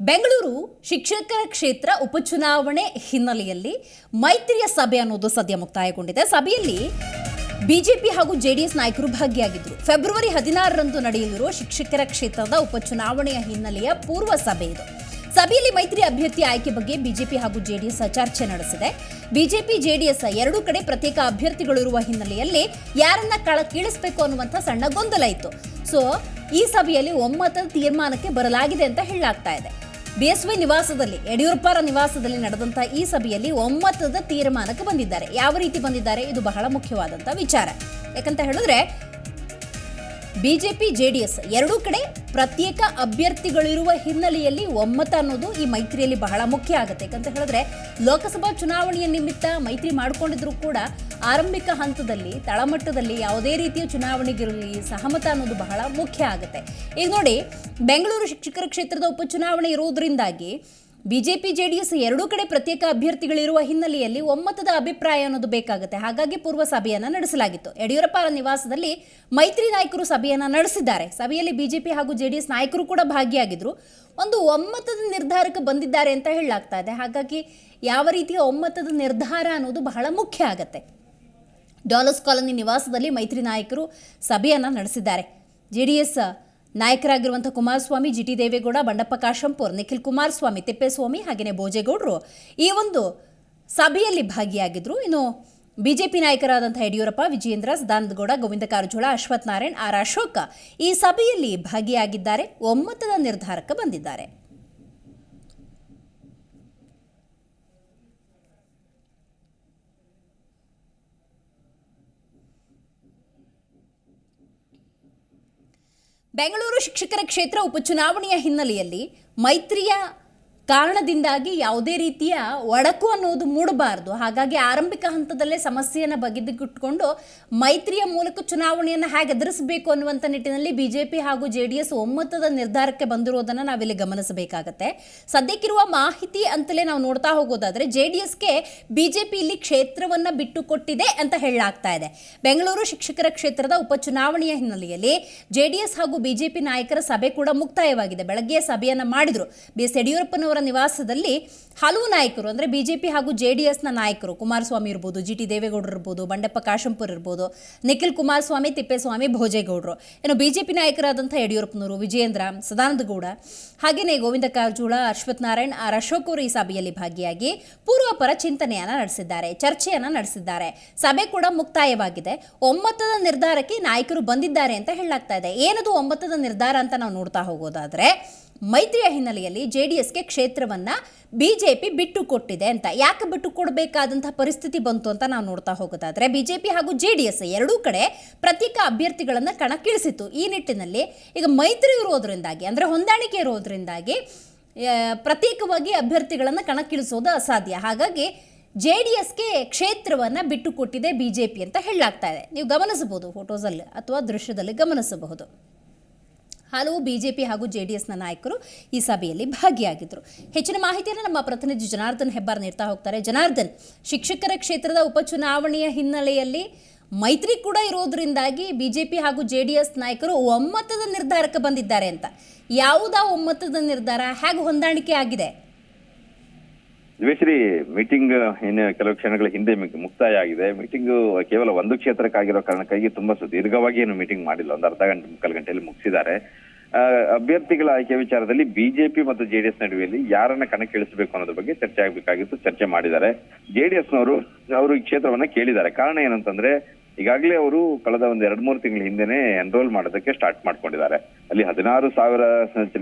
ಬೆಂಗಳೂರು ಶಿಕ್ಷಕರ ಕ್ಷೇತ್ರ ಉಪಚುನಾವಣೆ ಹಿನ್ನೆಲೆಯಲ್ಲಿ ಮೈತ್ರಿಯ ಸಭೆ ಅನ್ನೋದು ಸದ್ಯ ಮುಕ್ತಾಯಗೊಂಡಿದೆ. ಸಭೆಯಲ್ಲಿ ಬಿಜೆಪಿ ಹಾಗೂ ಜೆಡಿಎಸ್ ನಾಯಕರು ಭಾಗಿಯಾಗಿದ್ದರು. ಫೆಬ್ರವರಿ ಹದಿನಾರರಂದು ನಡೆಯಲಿರುವ ಶಿಕ್ಷಕರ ಕ್ಷೇತ್ರದ ಉಪಚುನಾವಣೆಯ ಹಿನ್ನೆಲೆಯ ಪೂರ್ವ ಸಭೆ ಇದು. ಸಭೆಯಲ್ಲಿ ಮೈತ್ರಿ ಅಭ್ಯರ್ಥಿ ಆಯ್ಕೆ ಬಗ್ಗೆ ಬಿಜೆಪಿ ಹಾಗೂ ಜೆಡಿಎಸ್ ಚರ್ಚೆ ನಡೆಸಿದೆ. ಬಿಜೆಪಿ, ಜೆಡಿಎಸ್ ಎರಡೂ ಕಡೆ ಪ್ರತ್ಯೇಕ ಅಭ್ಯರ್ಥಿಗಳಿರುವ ಹಿನ್ನೆಲೆಯಲ್ಲಿ ಯಾರನ್ನ ಕಳಕೀಳಿಸಬೇಕು ಅನ್ನುವಂಥ ಸಣ್ಣ ಗೊಂದಲ ಇತ್ತು. ಸೊ ಈ ಸಭೆಯಲ್ಲಿ ಒಮ್ಮತದ ತೀರ್ಮಾನಕ್ಕೆ ಬರಲಾಗಿದೆ ಅಂತ ಹೇಳಲಾಗ್ತಾ ಇದೆ. ಬಿಎಸ್ವೈ ನಿವಾಸದಲ್ಲಿ, ಯಡಿಯೂರಪ್ಪರ ನಿವಾಸದಲ್ಲಿ ನಡೆದಂತಹ ಈ ಸಭೆಯಲ್ಲಿ ಒಮ್ಮತದ ತೀರ್ಮಾನಕ್ಕೆ ಬಂದಿದ್ದಾರೆ. ಯಾವ ರೀತಿ ಬಂದಿದ್ದಾರೆ? ಇದು ಬಹಳ ಮುಖ್ಯವಾದಂತಹ ವಿಚಾರ. ಯಾಕಂತ ಹೇಳಿದ್ರೆ ಬಿಜೆಪಿ, ಜೆಡಿಎಸ್ ಎರಡೂ ಕಡೆ ಪ್ರತ್ಯೇಕ ಅಭ್ಯರ್ಥಿಗಳಿರುವ ಹಿನ್ನೆಲೆಯಲ್ಲಿ ಒಮ್ಮತ ಅನ್ನೋದು ಈ ಮೈತ್ರಿಯಲ್ಲಿ ಬಹಳ ಮುಖ್ಯ ಆಗುತ್ತೆ. ಯಾಕಂತ ಹೇಳಿದ್ರೆ, ಲೋಕಸಭಾ ಚುನಾವಣೆಯ ನಿಮಿತ್ತ ಮೈತ್ರಿ ಮಾಡಿಕೊಂಡಿದ್ರು ಕೂಡ ಆರಂಭಿಕ ಹಂತದಲ್ಲಿ, ತಳಮಟ್ಟದಲ್ಲಿ ಯಾವುದೇ ರೀತಿಯ ಚುನಾವಣೆಗಿರಲಿ ಸಹಮತ ಅನ್ನೋದು ಬಹಳ ಮುಖ್ಯ ಆಗುತ್ತೆ. ಈಗ ನೋಡಿ, ಬೆಂಗಳೂರು ಶಿಕ್ಷಕರ ಕ್ಷೇತ್ರದ ಉಪಚುನಾವಣೆ ಇರುವುದರಿಂದಾಗಿ ಬಿಜೆಪಿ, ಜೆಡಿಎಸ್ ಎರಡೂ ಕಡೆ ಪ್ರತ್ಯೇಕ ಅಭ್ಯರ್ಥಿಗಳಿರುವ ಹಿನ್ನೆಲೆಯಲ್ಲಿ ಒಮ್ಮತದ ಅಭಿಪ್ರಾಯ ಅನ್ನೋದು ಬೇಕಾಗುತ್ತೆ. ಹಾಗಾಗಿ ಪೂರ್ವ ಸಭೆಯನ್ನ ನಡೆಸಲಾಗಿತ್ತು. ಯಡಿಯೂರಪ್ಪ ಅವರ ನಿವಾಸದಲ್ಲಿ ಮೈತ್ರಿ ನಾಯಕರು ಸಭೆಯನ್ನ ನಡೆಸಿದ್ದಾರೆ. ಸಭೆಯಲ್ಲಿ ಬಿಜೆಪಿ ಹಾಗೂ ಜೆಡಿಎಸ್ ನಾಯಕರು ಕೂಡ ಭಾಗಿಯಾಗಿದ್ರು. ಒಂದು ಒಮ್ಮತದ ನಿರ್ಧಾರಕ್ಕೆ ಬಂದಿದ್ದಾರೆ ಅಂತ ಹೇಳಲಾಗ್ತಾ ಇದೆ. ಹಾಗಾಗಿ ಯಾವ ರೀತಿಯ ಒಮ್ಮತದ ನಿರ್ಧಾರ ಅನ್ನೋದು ಬಹಳ ಮುಖ್ಯ ಆಗುತ್ತೆ. ಡಾಲರ್ಸ್ ಕಾಲೋನಿ ನಿವಾಸದಲ್ಲಿ ಮೈತ್ರಿ ನಾಯಕರು ಸಭೆಯನ್ನು ನಡೆಸಿದ್ದಾರೆ. ಜೆಡಿಎಸ್ ನಾಯಕರಾಗಿರುವಂಥ ಕುಮಾರಸ್ವಾಮಿ, ಜಿ ಟಿ ದೇವೇಗೌಡ, ಬಂಡಪ್ಪ ಕಾಶಂಪುರ್, ನಿಖಿಲ್ ಕುಮಾರಸ್ವಾಮಿ, ತಿಪ್ಪೇಸ್ವಾಮಿ ಹಾಗೆಯೇ ಭೋಜೇಗೌಡರು ಈ ಒಂದು ಸಭೆಯಲ್ಲಿ ಭಾಗಿಯಾಗಿದ್ರು. ಇನ್ನು ಬಿಜೆಪಿ ನಾಯಕರಾದಂಥ ಯಡಿಯೂರಪ್ಪ, ವಿಜಯೇಂದ್ರ, ಸದಾನಂದಗೌಡ, ಗೋವಿಂದ ಕಾರಜೋಳ ಅಶ್ವಥ್ ನಾರಾಯಣ್, ಆರ್ ಅಶೋಕ ಈ ಸಭೆಯಲ್ಲಿ ಭಾಗಿಯಾಗಿದ್ದಾರೆ. ಒಮ್ಮತದ ನಿರ್ಧಾರಕ್ಕೆ ಬಂದಿದ್ದಾರೆ. ಬೆಂಗಳೂರು ಶಿಕ್ಷಕರ ಕ್ಷೇತ್ರ ಉಪಚುನಾವಣೆಯ ಹಿನ್ನೆಲೆಯಲ್ಲಿ ಮೈತ್ರಿಯ ಕಾರಣದಿಂದಾಗಿ ಯಾವುದೇ ರೀತಿಯ ಒಡಕು ಅನ್ನೋದು ಮೂಡಬಾರ್ದು. ಹಾಗಾಗಿ ಆರಂಭಿಕ ಹಂತದಲ್ಲೇ ಸಮಸ್ಯೆಯನ್ನು ಬಗೆದಿಟ್ಟುಕೊಂಡು ಮೈತ್ರಿಯ ಮೂಲಕ ಚುನಾವಣೆಯನ್ನು ಹೇಗೆ ಎದುರಿಸಬೇಕು ಅನ್ನುವಂಥ ನಿಟ್ಟಿನಲ್ಲಿ ಬಿಜೆಪಿ ಹಾಗೂ ಜೆ ಡಿ ಎಸ್ ಒಮ್ಮತದ ನಿರ್ಧಾರಕ್ಕೆ ಬಂದಿರೋದನ್ನು ನಾವಿಲ್ಲಿ ಗಮನಿಸಬೇಕಾಗತ್ತೆ. ಸದ್ಯಕ್ಕಿರುವ ಮಾಹಿತಿ ಅಂತಲೇ ನಾವು ನೋಡ್ತಾ ಹೋಗೋದಾದರೆ ಜೆ ಡಿ ಎಸ್ಗೆ ಬಿಜೆಪಿ ಇಲ್ಲಿ ಕ್ಷೇತ್ರವನ್ನು ಬಿಟ್ಟುಕೊಟ್ಟಿದೆ ಅಂತ ಹೇಳಲಾಗ್ತಾ ಇದೆ. ಬೆಂಗಳೂರು ಶಿಕ್ಷಕರ ಕ್ಷೇತ್ರದ ಉಪಚುನಾವಣೆಯ ಹಿನ್ನೆಲೆಯಲ್ಲಿ ಜೆ ಡಿ ಎಸ್ ಹಾಗೂ ಬಿಜೆಪಿ ನಾಯಕರ ಸಭೆ ಕೂಡ ಮುಕ್ತಾಯವಾಗಿದೆ. ಬೆಳಗ್ಗೆ ಸಭೆಯನ್ನು ಮಾಡಿದ್ರು. ಬಿ ಎಸ್ ಯಡಿಯೂರಪ್ಪನವರ ನಿವಾಸದಲ್ಲಿ ಹಲವು ನಾಯಕರು, ಅಂದರೆ ಬಿಜೆಪಿ ಹಾಗೂ ಜೆ ಡಿ ಎಸ್ನ ನಾಯಕರು, ಕುಮಾರಸ್ವಾಮಿ ಇರ್ಬೋದು, ಜಿ ಟಿ ದೇವೇಗೌಡರು ಇರ್ಬೋದು, ಬಂಡೆಪ್ಪ ಕಾಶಂಪುರ್ ಇರ್ಬೋದು, ನಿಖಿಲ್ ಕುಮಾರಸ್ವಾಮಿ, ತಿಪ್ಪೇಸ್ವಾಮಿ, ಭೋಜೇಗೌಡರು. ಇನ್ನು ಬಿಜೆಪಿ ನಾಯಕರಾದಂಥ ಯಡಿಯೂರಪ್ಪನವರು, ವಿಜಯೇಂದ್ರ, ಸದಾನಂದಗೌಡ ಹಾಗೆಯೇ ಗೋವಿಂದ ಕಾರಜೋಳ, ಅಶ್ವಥ್ ನಾರಾಯಣ್, ಆರ್ ಅಶೋಕ್ ಅವರು ಈ ಸಭೆಯಲ್ಲಿ ಭಾಗಿಯಾಗಿ ಪೂರ್ವಪರ ಚಿಂತನೆಯನ್ನು ನಡೆಸಿದ್ದಾರೆ, ಚರ್ಚೆಯನ್ನು ನಡೆಸಿದ್ದಾರೆ. ಸಭೆ ಕೂಡ ಮುಕ್ತಾಯವಾಗಿದೆ. ಒಮ್ಮತದ ನಿರ್ಧಾರಕ್ಕೆ ನಾಯಕರು ಬಂದಿದ್ದಾರೆ ಅಂತ ಹೇಳಲಾಗ್ತಾ ಇದೆ. ಏನದು ಒಮ್ಮತದ ನಿರ್ಧಾರ ಅಂತ ನಾವು ನೋಡ್ತಾ ಹೋಗೋದಾದ್ರೆ ಮೈತ್ರಿಯ ಹಿನ್ನೆಲೆಯಲ್ಲಿ ಜೆ ಡಿ ಎಸ್ಗೆ ಕ್ಷೇತ್ರವನ್ನು ಬಿ ಜೆ ಪಿ ಬಿಟ್ಟು ಕೊಟ್ಟಿದೆ ಅಂತ. ಯಾಕೆ ಬಿಟ್ಟು ಕೊಡಬೇಕಾದಂತಹ ಪರಿಸ್ಥಿತಿ ಬಂತು ಅಂತ ನಾವು ನೋಡ್ತಾ ಹೋಗೋದಾದರೆ ಬಿ ಜೆ ಪಿ ಹಾಗೂ ಜೆ ಡಿ ಎಸ್ ಎರಡೂ ಕಡೆ ಪ್ರತ್ಯೇಕ ಅಭ್ಯರ್ಥಿಗಳನ್ನು ಕಣಕ್ಕಿಳಿಸಿತ್ತು. ಈ ನಿಟ್ಟಿನಲ್ಲಿ ಈಗ ಮೈತ್ರಿ ಇರೋದ್ರಿಂದಾಗಿ, ಅಂದರೆ ಹೊಂದಾಣಿಕೆ ಇರೋದ್ರಿಂದಾಗಿ ಪ್ರತ್ಯೇಕವಾಗಿ ಅಭ್ಯರ್ಥಿಗಳನ್ನು ಕಣಕ್ಕಿಳಿಸೋದು ಅಸಾಧ್ಯ. ಹಾಗಾಗಿ ಜೆ ಡಿ ಎಸ್ಗೆ ಕ್ಷೇತ್ರವನ್ನು ಬಿಟ್ಟು ಕೊಟ್ಟಿದೆ ಬಿ ಜೆ ಪಿ ಅಂತ ಹೇಳಲಾಗ್ತಾ ಇದೆ. ನೀವು ಗಮನಿಸಬಹುದು ಫೋಟೋಸಲ್ಲಿ ಅಥವಾ ದೃಶ್ಯದಲ್ಲಿ ಗಮನಿಸಬಹುದು. ಹಲವು ಬಿಜೆಪಿ ಹಾಗೂ ಜೆಡಿಎಸ್ನ ನಾಯಕರು ಈ ಸಭೆಯಲ್ಲಿ ಭಾಗಿಯಾಗಿದ್ದರು. ಹೆಚ್ಚಿನ ಮಾಹಿತಿಯನ್ನು ನಮ್ಮ ಪ್ರತಿನಿಧಿ ಜನಾರ್ದನ್ ಹೆಬ್ಬಾರ್ ನೀಡ್ತಾ ಹೋಗ್ತಾರೆ. ಜನಾರ್ದನ್, ಶಿಕ್ಷಕರ ಕ್ಷೇತ್ರದ ಉಪಚುನಾವಣೆಯ ಹಿನ್ನೆಲೆಯಲ್ಲಿ ಮೈತ್ರಿ ಕೂಡ ಇರೋದ್ರಿಂದಾಗಿ ಬಿಜೆಪಿ ಹಾಗೂ ಜೆ ಡಿ ಎಸ್ ನಾಯಕರು ಒಮ್ಮತದ ನಿರ್ಧಾರಕ್ಕೆ ಬಂದಿದ್ದಾರೆ ಅಂತ. ಯಾವುದಾ ಒಮ್ಮತದ ನಿರ್ಧಾರ? ಹೇಗೆ ಹೊಂದಾಣಿಕೆ ಆಗಿದೆ? ದ್ವೇಶ್ರೀ ಮೀಟಿಂಗ್ ಏನು ಕೆಲವು ಕ್ಷಣಗಳ ಹಿಂದೆ ಮುಕ್ತಾಯ ಆಗಿದೆ ಮೀಟಿಂಗ್ ಕೇವಲ ಒಂದು ಕ್ಷೇತ್ರಕ್ಕಾಗಿರೋ ಕಾರಣಕ್ಕಾಗಿ ತುಂಬಾ ಸುದೀರ್ಘವಾಗಿ ಏನು ಮೀಟಿಂಗ್ ಮಾಡಿಲ್ಲ. ಒಂದು ಅರ್ಧ ಗಂಟೆ, ಮುಕ್ಕಾಲು ಗಂಟೆಯಲ್ಲಿ ಮುಗಿಸಿದ್ದಾರೆ. ಅಭ್ಯರ್ಥಿಗಳ ಆಯ್ಕೆ ವಿಚಾರದಲ್ಲಿ ಬಿಜೆಪಿ ಮತ್ತು ಜೆಡಿಎಸ್ ನಡುವೆಯಲ್ಲಿ ಯಾರನ್ನ ಕಣಕ್ಕಿಳಿಸಬೇಕು ಅನ್ನೋದ್ರ ಬಗ್ಗೆ ಚರ್ಚೆ ಆಗಬೇಕಾಗಿತ್ತು, ಚರ್ಚೆ ಮಾಡಿದ್ದಾರೆ. ಜೆಡಿಎಸ್ನವರು ಅವರು ಈ ಕ್ಷೇತ್ರವನ್ನ ಕೇಳಿದ್ದಾರೆ. ಕಾರಣ ಏನಂತಂದ್ರೆ ಈಗಾಗಲೇ ಅವರು ಕಳೆದ ಒಂದು ಎರಡು ಮೂರು ತಿಂಗಳ ಹಿಂದೆನೆ ಎನ್ರೋಲ್ ಮಾಡೋದಕ್ಕೆ ಸ್ಟಾರ್ಟ್ ಮಾಡ್ಕೊಂಡಿದ್ದಾರೆ. ಅಲ್ಲಿ ಹದಿನಾರು ಸಾವಿರ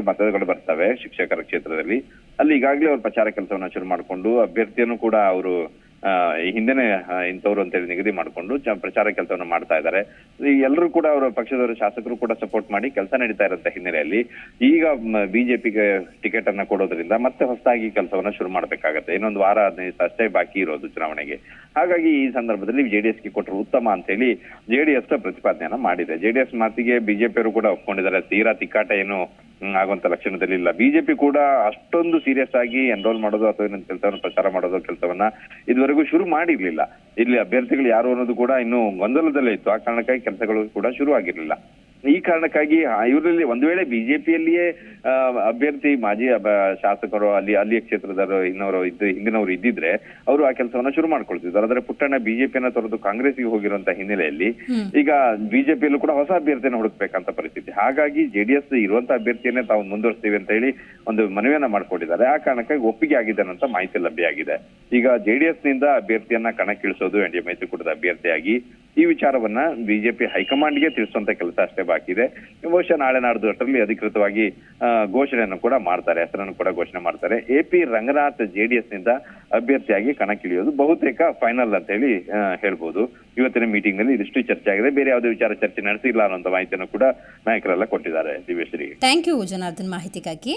ಮತಗಳು ಬರ್ತವೆ ಶಿಕ್ಷಕರ ಕ್ಷೇತ್ರದಲ್ಲಿ. ಅಲ್ಲಿ ಈಗಾಗಲೇ ಅವರು ಪ್ರಚಾರ ಕೆಲಸವನ್ನು ಶುರು ಮಾಡಿಕೊಂಡು ಅಭ್ಯರ್ಥಿಯನ್ನು ಕೂಡ ಅವರು ಹಿಂದೆನೆ ಇಂಥವ್ರು ಅಂತೇಳಿ ನಿಗದಿ ಮಾಡಿಕೊಂಡು ಪ್ರಚಾರ ಕೆಲಸವನ್ನು ಮಾಡ್ತಾ ಇದ್ದಾರೆ. ಎಲ್ಲರೂ ಕೂಡ ಅವರ ಪಕ್ಷದವರ ಶಾಸಕರು ಕೂಡ ಸಪೋರ್ಟ್ ಮಾಡಿ ಕೆಲಸ ನಡೀತಾ ಇರುವಂತ ಹಿನ್ನೆಲೆಯಲ್ಲಿ ಈಗ ಬಿಜೆಪಿಗೆ ಟಿಕೆಟ್ ಅನ್ನ ಕೊಡೋದ್ರಿಂದ ಮತ್ತೆ ಹೊಸದಾಗಿ ಕೆಲಸವನ್ನ ಶುರು ಮಾಡ್ಬೇಕಾಗತ್ತೆ. ಇನ್ನೊಂದು ವಾರ ಹದಿನೈದು ಅಷ್ಟೇ ಬಾಕಿ ಇರೋದು ಚುನಾವಣೆಗೆ. ಹಾಗಾಗಿ ಈ ಸಂದರ್ಭದಲ್ಲಿ ಜೆಡಿಎಸ್ಗೆ ಕೊಟ್ಟರು ಉತ್ತಮ ಅಂತ ಹೇಳಿ ಎಸ್ ಪ್ರತಿಪಾದನೆಯನ್ನ ಮಾಡಿದೆ. ಜೆಡಿಎಸ್ ಮಾತಿಗೆ ಬಿಜೆಪಿಯವರು ಕೂಡ ಒಪ್ಕೊಂಡಿದ್ದಾರೆ. ತೀರಾ ತಿಕ್ಕಾಟ ಏನು ಆಗುವಂತ ಲಕ್ಷಣದಲ್ಲಿ ಇಲ್ಲ. ಬಿಜೆಪಿ ಕೂಡ ಅಷ್ಟೊಂದು ಸೀರಿಯಸ್ ಆಗಿ ಎನ್ರೋಲ್ ಮಾಡೋದು ಅಥವಾ ಇನ್ನೊಂದು ಕೆಲಸವನ್ನು ಪ್ರಚಾರ ಮಾಡೋದು ಕೆಲಸವನ್ನ ಇದುವರೆಗೂ ಶುರು ಮಾಡಿರ್ಲಿಲ್ಲ. ಇಲ್ಲಿ ಅಭ್ಯರ್ಥಿಗಳು ಯಾರು ಅನ್ನೋದು ಕೂಡ ಇನ್ನು ಗೊಂದಲದಲ್ಲೇ ಇತ್ತು. ಆ ಕಾರಣಕ್ಕಾಗಿ ಕೆಲಸಗಳು ಕೂಡ ಶುರು ಆಗಿರ್ಲಿಲ್ಲ ಈ ಕಾರಣಕ್ಕಾಗಿ ಇವರಲ್ಲಿ ಒಂದು ವೇಳೆ ಬಿಜೆಪಿಯಲ್ಲಿಯೇ ಅಭ್ಯರ್ಥಿ ಮಾಜಿ ಶಾಸಕರು ಅಲ್ಲಿ ಅಲ್ಲಿಯ ಕ್ಷೇತ್ರದವರು ಇನ್ನವರು ಇದ್ದು ಹಿಂದಿನವರು ಇದ್ದಿದ್ರೆ ಅವರು ಆ ಕೆಲಸವನ್ನ ಶುರು ಮಾಡ್ಕೊಳ್ತಿದ್ರು. ಆದ್ರೆ ಪುಟ್ಟಣ್ಣ ಬಿಜೆಪಿಯನ್ನ ತೊರೆದು ಕಾಂಗ್ರೆಸ್ಗೆ ಹೋಗಿರುವಂತ ಹಿನ್ನೆಲೆಯಲ್ಲಿ ಈಗ ಬಿಜೆಪಿಯಲ್ಲೂ ಕೂಡ ಹೊಸ ಅಭ್ಯರ್ಥಿಯನ್ನು ಹುಡುಕ್ಬೇಕಂತ ಪರಿಸ್ಥಿತಿ. ಹಾಗಾಗಿ ಜೆಡಿಎಸ್ ಇರುವಂತ ಅಭ್ಯರ್ಥಿಯನ್ನೇ ತಾವು ಮುಂದುವರಿಸ್ತೀವಿ ಅಂತ ಹೇಳಿ ಒಂದು ಮನವಿಯನ್ನ ಮಾಡ್ಕೊಂಡಿದ್ದಾರೆ. ಆ ಕಾರಣಕ್ಕಾಗಿ ಒಪ್ಪಿಗೆ ಆಗಿದೆ ಅಂತ ಮಾಹಿತಿ ಲಭ್ಯ ಆಗಿದೆ. ಈಗ ಜೆಡಿಎಸ್ನಿಂದ ಅಭ್ಯರ್ಥಿಯನ್ನ ಕಣಕ್ಕಿಳಿಸೋದು ಎನ್ ಡಿ ಮೈತ್ರಿಕೂಟದ ಅಭ್ಯರ್ಥಿಯಾಗಿ ಈ ವಿಚಾರವನ್ನ ಬಿಜೆಪಿ ಹೈಕಮಾಂಡ್ಗೆ ತಿಳಿಸುವಂತ ಕೆಲಸ ಅಷ್ಟೇ ಬಾಕಿ ಇದೆ. ಬಹುಶಃ ನಾಳೆ ನಾಡ್ದು ಅಷ್ಟರಲ್ಲಿ ಅಧಿಕೃತವಾಗಿ ಘೋಷಣೆಯನ್ನು ಕೂಡ ಮಾಡ್ತಾರೆ, ಹೆಸರನ್ನು ಕೂಡ ಘೋಷಣೆ ಮಾಡ್ತಾರೆ. ಎ ಪಿ ರಂಗನಾಥ್ ಜೆಡಿಎಸ್ನಿಂದ ಅಭ್ಯರ್ಥಿಯಾಗಿ ಕಣಕ್ಕಿಳಿಯೋದು ಬಹುತೇಕ ಫೈನಲ್ ಅಂತ ಹೇಳಿ ಹೇಳ್ಬೋದು. ಇವತ್ತಿನ ಮೀಟಿಂಗ್ನಲ್ಲಿ ಇದಿಷ್ಟು ಚರ್ಚೆ ಆಗಿದೆ. ಬೇರೆ ಯಾವುದೇ ವಿಚಾರ ಚರ್ಚೆ ನಡೆಸಿಲ್ಲ ಅನ್ನೋ ಮಾಹಿತಿಯನ್ನು ಕೂಡ ನಾಯಕರೆಲ್ಲ ಕೊಟ್ಟಿದ್ದಾರೆ ದಿವ್ಯಶ್ರೀ ಥ್ಯಾಂಕ್ ಯು ಜನಾರ್ದನ್ ಮಾಹಿತಿಗಾಗಿ.